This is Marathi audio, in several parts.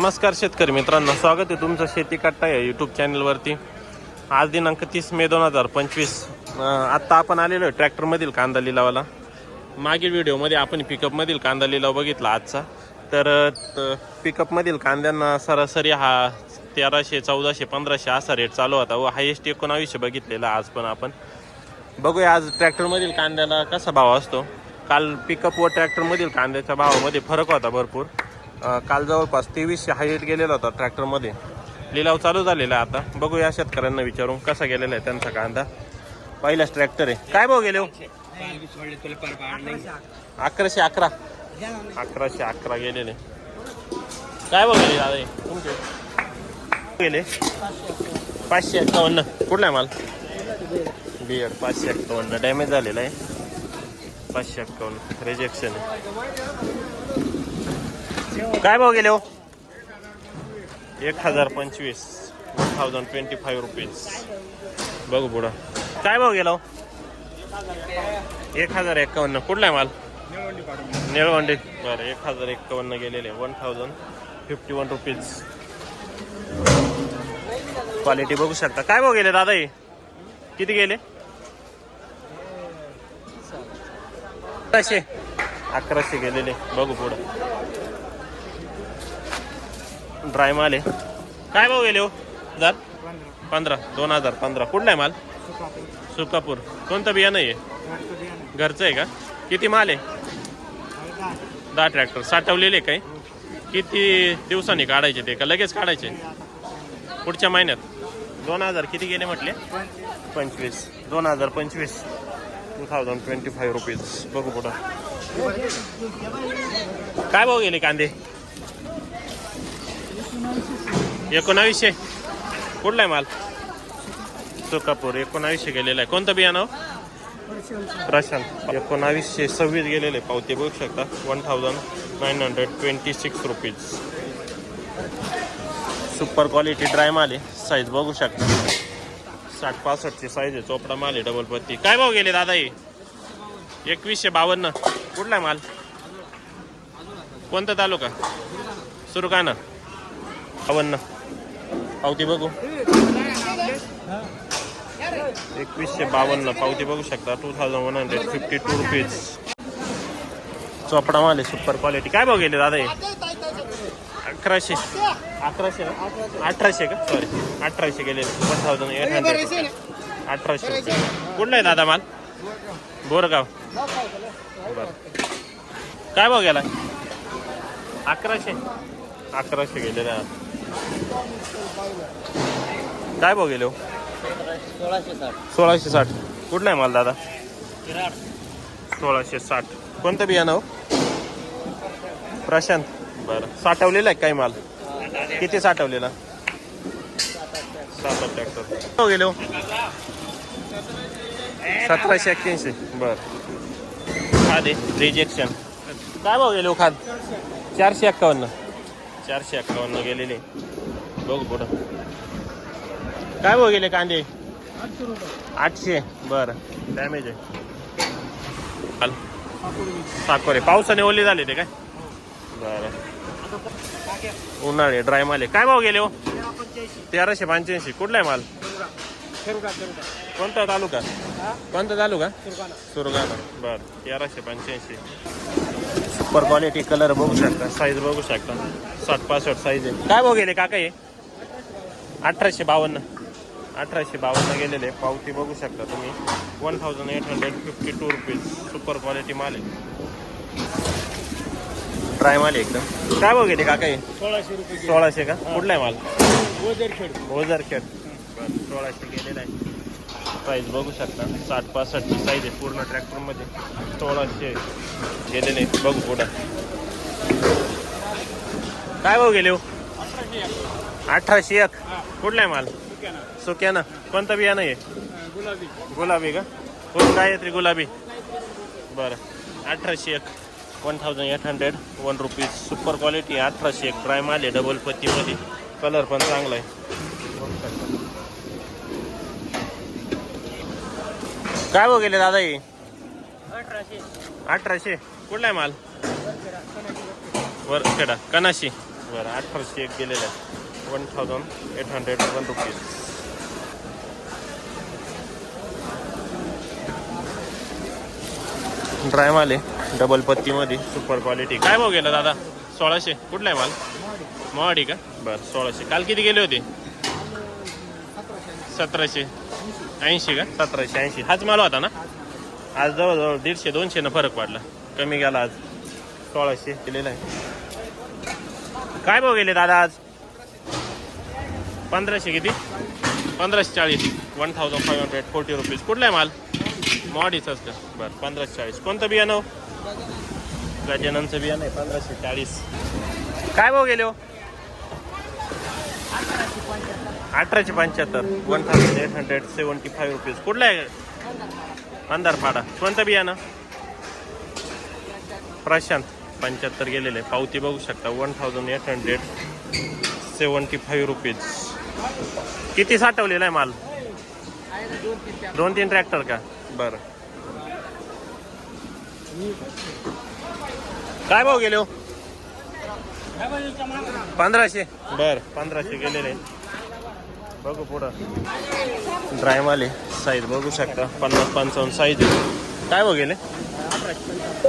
नमस्कार शेतकरी मित्रांनो स्वागत आहे तुमचं शेती कट्टा या यूट्यूब चॅनलवरती आज दिनांक तीस मे दोन हजार पंचवीस. आत्ता आपण आलेलो आहे ट्रॅक्टरमधील कांदा लिलावाला. मागील व्हिडिओमध्ये आपण पिकअपमधील कांदा लिलाव बघितला आजचा. तर पिकअपमधील कांद्यांना सरासरी हा तेराशे चौदाशे पंधराशे असा रेट चालू होता व हायेस्ट एकोणावीसशे बघितलेला आज पण आपण. बघूया आज ट्रॅक्टरमधील कांद्याला कसा भाव असतो. काल पिकअप व ट्रॅक्टरमधील कांद्याच्या भावामध्ये फरक होता भरपूर. काल जवळपास तेवीसशे हाईट गेलेला होता ट्रॅक्टरमध्ये. लिलाव चालू झालेला आहे आता. बघूया शेतकऱ्यांना विचारून कसा गेलेला आहे त्यांचा कांदा पहिलाच ट्रॅक्टर आहे. काय भाऊ गेले हो? अकराशे अकरा. अकराशे अकरा गेलेले. काय भाऊ गेले दादा तुमचे? गेले. पाचशे एक्कावन्न. कुठला माल? बियर पाचशे एक्कावन्न. डॅमेज झालेला आहे. पाचशे एक्कावन्न. रिजेक्शन आहे. काय भाव गेले हो? एक हजार पंचवीस. One thousand twenty five rupees. बघू पुढं. काय भाव गेला हो? एक हजार एक्कावन्न कुठला आहे माल? निळवंडी. बरं एक हजार एक्कावन्न गेलेले. One thousand fifty one rupees. Quality बघू शकता. काय भाव गेले दादा हे? किती गेले? अकराशे अकराशे गेलेले. बघू पुढं. ड्राय माल आहे. काय भाव गेले हो? हजार पंधरा. दोन हजार पंधरा. कुठला आहे माल? सुकापूर. कोणतं बियाणं आहे घरचं आहे. का? किती माल आहे? दहा. ट्रॅक्टर साठवलेले काय? किती दिवसांनी काढायचे ते? का लगेच काढायचे? पुढच्या महिन्यात. दोन हजार किती गेले म्हटले? पंचवीस. दोन हजार पंचवीस. Two thousand twenty five rupees बघू पुढं. काय भाव गेले कांदे? एकोणावीसशे. कुठला आहे माल? सुकापूर एकोणावीसशे गेलेला आहे. कोणतं बियाणं हो? प्रशांत. एकोणावीसशे सव्वीस गेलेले पावते. बघू शकता. One thousand nine hundred twenty six rupees super quality dry माल आहे. साईज बघू शकता. साठ पासष्टची साईज आहे. चोपडा माल आहे. डबल पत्ती. काय भाव गेले दादा हे? एकवीसशे बावन्न. कुठला आहे माल? कोणता तालुका? सुरकाना बावन्न पावती बघू. एकवीसशे बावन्न. पावती बघू शकता. Two thousand one hundred fifty two rupees Chopra माल आहे सुपर क्वालिटी काय भाव गेले दादा अकराशे. अकराशे अठराशे का? सॉरी अठराशे गेले वन थाउजंड एट हंड्रेड अठराशे रुपये. कुठला आहे दादा माल? बोरगाव. बरं. काय भाव गेला? अकराशे. अकराशे गेलेले काय भाव गेले हो? सोळाशे साठ. सोळाशे साठ कुठला आहे माल दादा? सोळाशे साठ. कोणतं बियाणं हो? प्रशांत. बरं. साठवलेला आहे काय माल? किती साठवलेला? सात आठ ट्रॅक्टर. हो गेले हो? सतराशे एक्क्याऐंशी. बरं. खाद आहे. रिजेक्शन. काय भाव गेले हो खाद? चारशे एक्कावन्न. चारशे एक्कावन्न गेलेले. बघू पुढं. काय भाव गेले कांदे? आठशे. बरं. डॅमेज आहे. साकोरे पावसाने ओले झाले ते काय? बरं. उन्हाळे ड्राय माल आहे. काय भाव गेले हो? तेराशे पंच्याऐंशी. कुठला आहे माल? कोणता तालुका? कोणता तालुका? सुरगाणा. बरं. तेराशे पंच्याऐंशी. सुपर क्वालिटी कलर बघू शकता. साईज बघू शकता. साठ पासष्ट साईज आहे. काय भाव गेले काका हे? अठराशे बावन्न. अठराशे बावन्न गेलेले. पावती बघू शकता तुम्ही. One thousand eight hundred fifty two rupees super quality माल आहे. ड्राय माल आहे एकदम. काय भाव गेले काका हे? सोळाशे रुपये सोळाशे का? कुठला आहे माल? ओझरखेड ओझरखेड बरं सोळाशे गेलेला आहे. प्राईस बघू शकता. साठ पासष्टची साईज आहे पूर्ण ट्रॅक्टरमध्ये सोळाशे गेलेले नाही बघू पुढं. काय बघू गेले हो? अठराशे एक. कुठला आहे माल? सुक्यानं. कोणतं बियाणं आहे गुलाबी गुलाबी का येत रे गुलाबी? बरं. अठराशे एक. One thousand eight hundred one rupees super quality अठराशे एक. प्राईम आले आहे डबल पत्तीमध्ये कलर पण चांगला आहे. काय भाव गेले दादा हे? अठराशे. अठराशे. कुठला आहे माल? वर खेडा कनाशी बरं अठराशे एक गेलेलं आहे one thousand eight hundred one rupees dry माल आहे. डबल पत्तीमध्ये. सुपर क्वालिटी काय भाव गेला दादा? सोळाशे. कुठला आहे माल? मोहाडी का? बरं सोळाशे. काल किती गेले होते? सतराशे. ऐंशी का? सतराशे ऐंशी. हाच माल होता ना? आज जवळजवळ दीडशे दोनशे न फरक पडला कमी गेला आज. सोळाशे केलेला आहे. काय भाव गेले दादा आज? पंधराशे किती? पंधराशे चाळीस. One thousand five hundred forty rupees कुठला आहे माल? मॉडीचाच का? बरं पंधराशे चाळीस. कोणतं बियाणं हो? गजाननचं बियाणं आहे पंधराशे चाळीस. काय भाव गेले हो? अठराशे पंच्याहत्तर. One thousand eight hundred seventy five rupees कुठला आहे? अंधारपाडा. कोणतं बियाणं? प्रशांत. पंच्याहत्तर गेलेले. पावती बघू शकता. One thousand eight hundred seventy five rupees किती साठवलेला आहे माल? दोन तीन ट्रॅक्टर का? बरं. काय भाव गेले हो? पंधराशे. बर पंधराशे गेलेले. बघू पुढं. ड्राय माल आहे साईज बघू शकता. पन्नास पंचावन्न साईज आहे. काय बघेल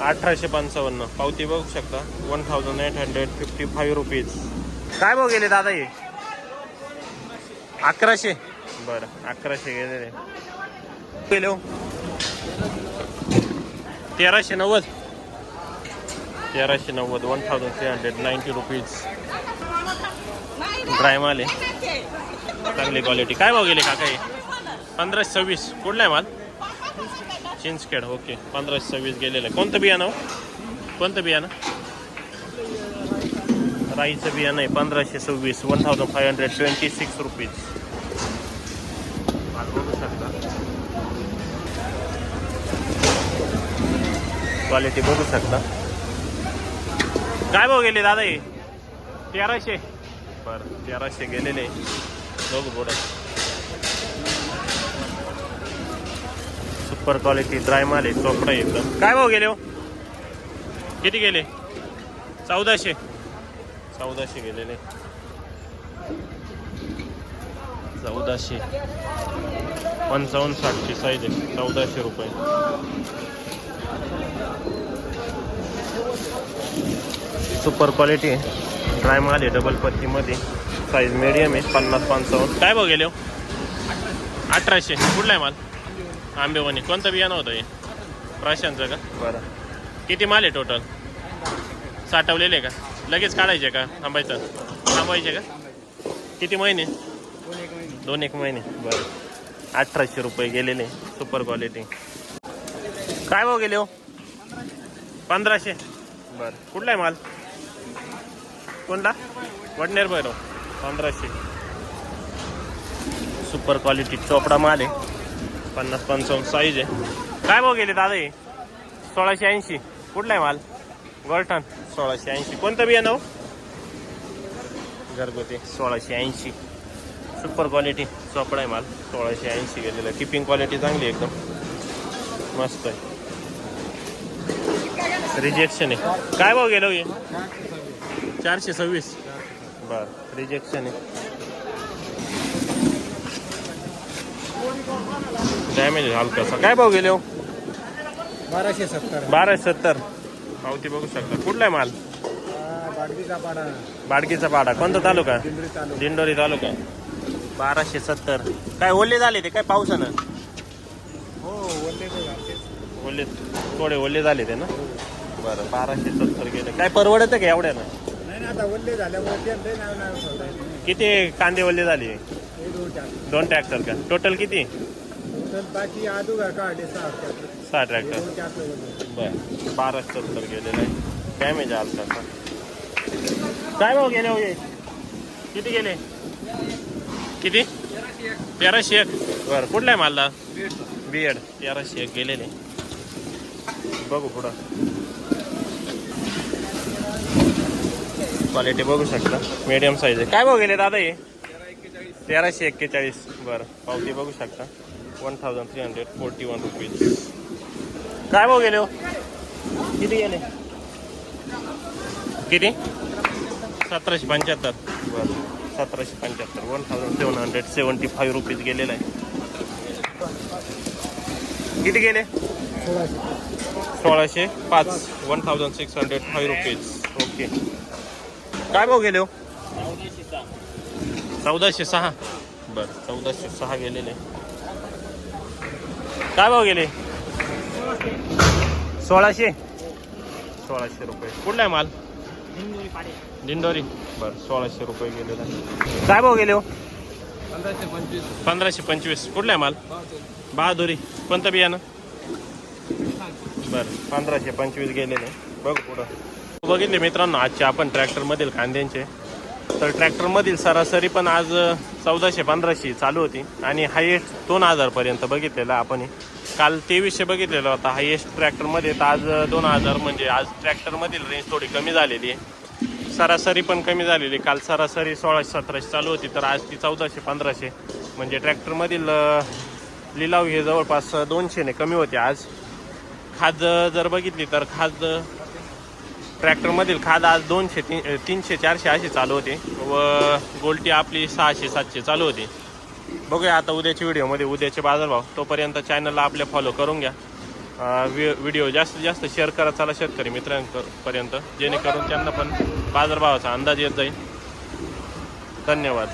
अठराशे पंचावन्न. पावती बघू शकता. One thousand eight hundred fifty five rupees काय बघेल दादा हे? अकराशे? बरं अकराशे गेलेले गेलो हो. तेराशे नव्वद. तेराशे नव्वद. One thousand three hundred ninety rupees ड्रायमाल आहे चांगली क्वालिटी काय भाव गेले काका हे? पंधराशे सव्वीस. कुठला आहे माल? चिंचखेड. ओके पंधराशे सव्वीस गेलेलं आहे. कोणतं बियाणं हो? कोणतं बियाणं? राईचं बियाणं आहे. पंधराशे सव्वीस. One thousand five hundred twenty six rupees बघू शकता. क्वालिटी बघू शकता. काय भाव गेले दादा हे? तेराशे. बरं तेराशे गेलेले. सुपर क्वालिटी ड्राय माल आहे चोपडा एकदम. काय भाव गेले हो? किती गेले? चौदाशे. चौदाशे गेलेले. चौदाशे. पंचावन्न साठची साईज आहे. चौदाशे रुपये. सुपर क्वालिटी ड्राय माल आहे डबल पत्तीमध्ये साईज मिडियम आहे पन्नास पंचावन्न काय भाव गेले हो? अठराशे. कुठला आहे माल? आंबेवणी कोणतं बियाणं होतं हे? प्राशांचं का? बरं. किती माल आहे टोटल साठवलेले का? लगेच काढायचे का? थांबायचं? थांबायचे का? किती महिने? दोन एक महिने. बरं. अठराशे रुपये गेलेले. सुपर क्वालिटी काय भाव गेले हो? पंधराशे. बरं. कुठला आहे माल? कोणता? वडनेर भैरव. पंधराशे. सुपर क्वालिटी चोपडा माल आहे. पन्नास पंचावन्न साईज आहे. काय भाव गेले दादा हे? सोळाशे ऐंशी. कुठला आहे माल? गोल्टन सोळाशे ऐंशी. कोणतं बियाणं हो? घरगुती. सोळाशे ऐंशी. सुपर क्वालिटी चोपडा आहे माल. सोळाशे ऐंशी गेलेलं आहे. क्वालिटी चांगली आहे एकदम. मस्त आहे. रिजेक्शन आहे. काय भाव गेलो हो हे? चारशे सव्वीस. बर रिजेक्शन आहे. डॅमेज हलकासा. काय भाव गेले हो? बाराशे सत्तर. बाराशे सत्तर. पावती बघू शकता. कुठला आहे माल? बाडगीचा पाडा. बाडकीचा पाडा. कोणता तालुका? दिंडरी तालुका. बाराशे सत्तर. काय ओले झाले ते? काय पावसानं? हो. ओले थोडे ओले झाले ते ना? बरं बाराशे सत्तर गेले. काय परवडतं का एवढ्यानं? नाही ना आता वल्ले झाल्यामुळे नाव नाव. किती कांदे ओले झाले? हे दोन चार दोन ट्रॅक्टर का? टोटल किती? तर बाकी आदू का काढले सहा ट्रॅक्टर. सहा हे ट्रॅक्टर दोन वल्ले. बर. बाराशे सत्तर गेलेलं आहे. डॅमेज आला त्याचा काय भाव गेले हो हे? किती गेले? किती? तेराशे एक. बरं कुठला आहे मालदा बीएड तेराशे एक गेलेले. बघू पुढं. क्वालिटी बघू शकता. मीडियम साईज आहे. काय भाव गेले दादा हे? तेराशे एक्केचाळीस. बरं. पावती बघू शकता. One thousand three hundred forty one rupees काय भाव गेले हो? किती गेले? किती? सतराशे पंच्याहत्तर. बरं. सतराशे पंच्याहत्तर. One thousand seven hundred seventy five rupees गेलेला आहे. किती गेले? सोळाशे. पाच. One thousand six hundred five rupees okay काय भाव गेले हो? चौदाशे सहा. बरं चौदाशे सहा गेलेले. काय भाव गेले? सोळाशे? सोळाशे रुपये. कुठला आहे माल? दिंडोरी बरं सोळाशे रुपये गेलेला. काय भाव गेले हो? पंधराशे पंचवीस. पंधराशे पंचवीस. कुठला आहे माल? बहादुरी. कोणतं बियाणं? बरं पंधराशे पंचवीस गेलेले. बघ पुढं. बघितले मित्रांनो आजचे आपण ट्रॅक्टरमधील कांद्यांचे. तर ट्रॅक्टरमधील सरासरी पण आज चौदाशे पंधराशे चालू होती. आणि हायेस्ट दोन हजारपर्यंत बघितलेलं आपण काल तेवीसशे बघितलेला होता हायेस्ट ट्रॅक्टरमध्ये. तर आज दोन हजार म्हणजे आज ट्रॅक्टरमधील रेंज थोडी कमी झालेली आहे. सरासरी पण कमी झालेली काल सरासरी सोळाशे सतराशे चालू होती तर आज ती चौदाशे पंधराशे. म्हणजे ट्रॅक्टरमधील लिलाव हे जवळपास दोनशेने कमी होते आज. खाद जर बघितली तर खाद ट्रॅक्टरमधील खाद आज दोनशे तीन तीनशे चारशे अशी चालू होते व गोल्टी आपली सहाशे सातशे चालू होती. बघूया आता उद्याच्या व्हिडिओमध्ये उद्याचे बाजारभाव. तोपर्यंत चॅनलला आपल्या फॉलो करून घ्या. व्हिडिओ जास्तीत जास्त शेअर करा चला शेतकरी मित्रांपर्यंत. जेणेकरून त्यांना पण बाजारभावाचा अंदाज येत जाईल. धन्यवाद.